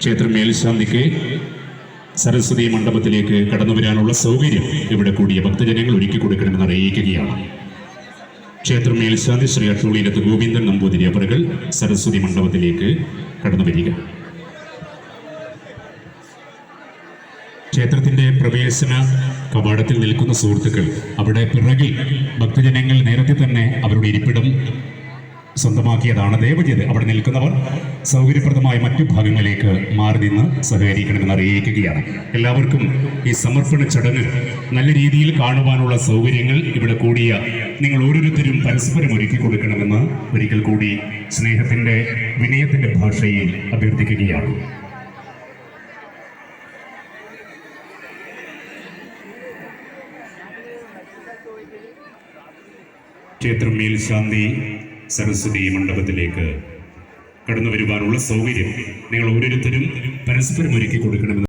ക്ഷേത്ര മേൽശാന്തിക്ക് സരസ്വതി മണ്ഡപത്തിലേക്ക് കടന്നു വരാനുള്ള സൗകര്യം ഇവിടെ കൂടിയ ഭക്തജനങ്ങൾ ഒരുക്കി കൊടുക്കണമെന്ന് അറിയിക്കുകയാണ്. ക്ഷേത്ര മേൽശാന്തി ശ്രീ അട്ടൂളിയിലത്ത് ഗോവിന്ദൻ നമ്പൂതിരി അവറുകൾ സരസ്വതി മണ്ഡപത്തിലേക്ക് കടന്നു വരിക. ക്ഷേത്രത്തിന്റെ പ്രവേശന കവാടത്തിൽ നിൽക്കുന്ന സുഹൃത്തുക്കൾ അവിടെ പിറകിൽ ഭക്തജനങ്ങൾ നേരത്തെ തന്നെ അവരുടെ ഇരിപ്പിടം സ്വന്തമാക്കിയതാണ് ദയവ് ചെയ്ത് അവിടെ നിൽക്കുന്നവർ സൗകര്യപ്രദമായ മറ്റു ഭാഗങ്ങളിലേക്ക് മാറി നിന്ന് സഹകരിക്കണമെന്ന് അറിയിക്കുകയാണ്. എല്ലാവർക്കും ഈ സമർപ്പണ ചടങ്ങ് നല്ല രീതിയിൽ കാണുവാനുള്ള സൗകര്യങ്ങൾ ഇവിടെ കൂടിയ നിങ്ങൾ ഓരോരുത്തരും പരസ്പരം ഒരുക്കി കൊടുക്കണമെന്ന് ഒരിക്കൽ കൂടി സ്നേഹത്തിന്റെ വിനയത്തിന്റെ ഭാഷയിൽ അഭ്യർത്ഥിക്കുകയാണ്. ക്ഷേത്രം മേൽശാന്തി സരസ്വതി മണ്ഡപത്തിലേക്ക് കടന്നു വരുവാനുള്ള സൗകര്യം നിങ്ങൾ ഓരോരുത്തരും പരസ്പരം ഒരുക്കി കൊടുക്കണമെന്ന്